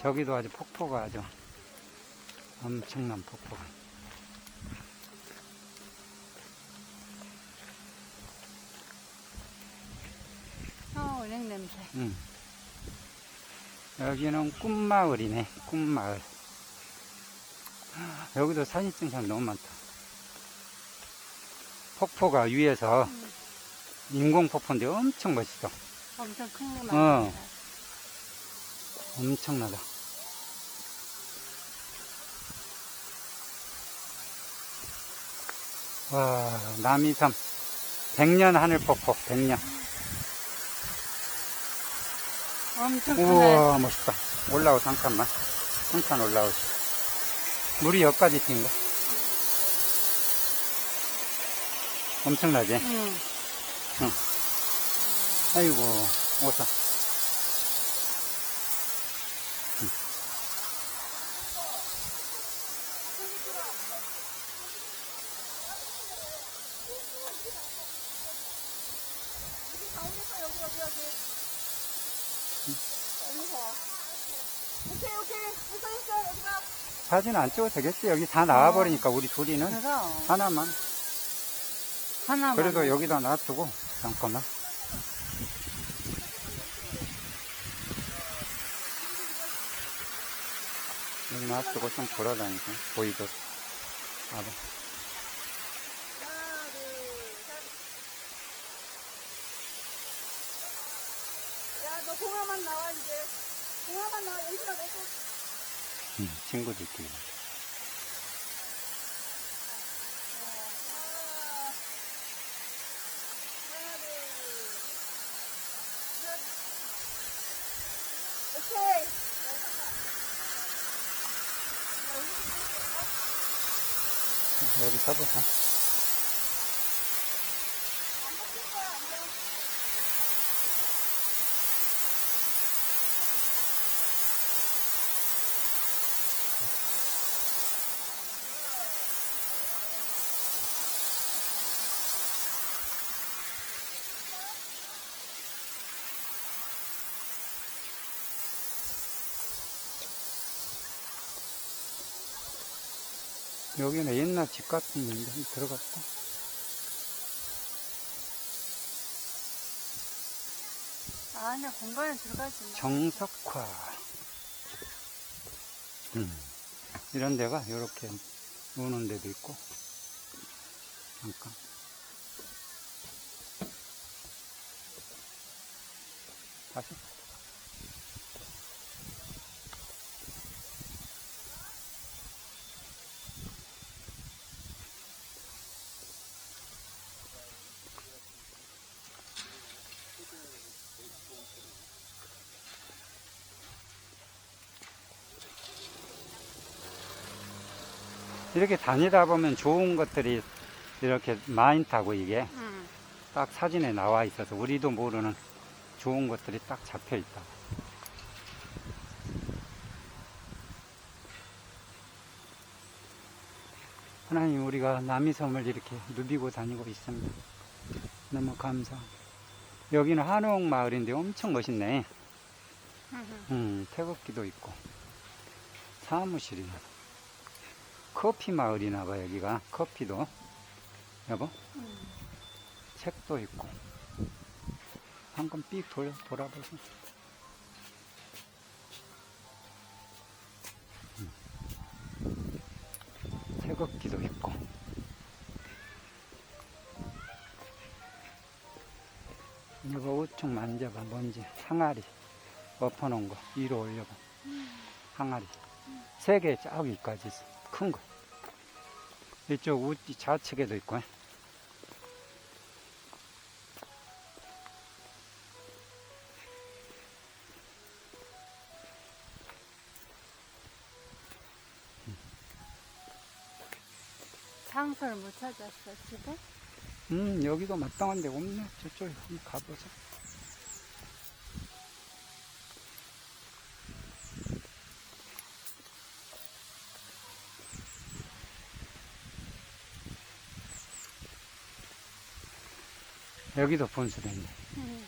저기도 아주 폭포가 아주 엄청난 폭포가. 어, 은행 냄새. 응. 여기는 꿈마을이네, 꿈마을. 여기도 사진증상 너무 많다. 폭포가 위에서 인공 폭포인데 엄청 멋있어. 엄청 큰 거 어. 엄청나다. 와, 남이섬. 백년 하늘 폭포, 백년. 엄청. 우와, 멋있다. 올라오, 잠깐만. 잠깐 올라오시. 물이 여기까지 뛴다. 엄청나지? 응. 아이고, 오사. 오케이 오케이 있어 있어 여기가 사진 안 찍어도 되겠지? 여기 다 나와버리니까, 우리 둘이는. 그래서 하나만. 하나만. 그래도 여기다 놔두고, 잠깐만. 여기 놔두고 좀 돌아다니고, 보이도록. 봐봐. 하나 둘셋야너 동화만 나와 이제 동화만 나와 연주가 내고 응, 친구들끼리. 여기 써보자. 여기는 옛날 집 같은 한번 들어갔다. 안에 공간에 들어가지 마. 정석화. 음. 이런 데가 이렇게 노는 데도 있고. 잠깐. 다시. 이렇게 다니다 보면 좋은 것들이 이렇게 많다고 이게 응. 딱 사진에 나와 있어서 우리도 모르는 좋은 것들이 딱 잡혀 있다. 하나님 우리가 남이섬을 이렇게 누비고 다니고 있습니다. 너무 감사. 여기는 한옥 마을인데 엄청 멋있네. 음, 태극기도 있고 사무실이네. 커피 마을이나 봐 여기가. 커피도. 여보? 책도 있고. 한번 삑 돌, 돌아보세요. 음. 태극기도 있고. 이거 옷좀 만져봐 먼지. 항아리. 엎어놓은 거. 위로 올려봐. 항아리. 세개 저기까지 있어 큰 거 이쪽 우 좌측에도 있고. 장소를 못 찾았어, 집에? 음 여기도 마땅한 데 없네. 저쪽에 한번 가보자 여기도 분수대인데 응.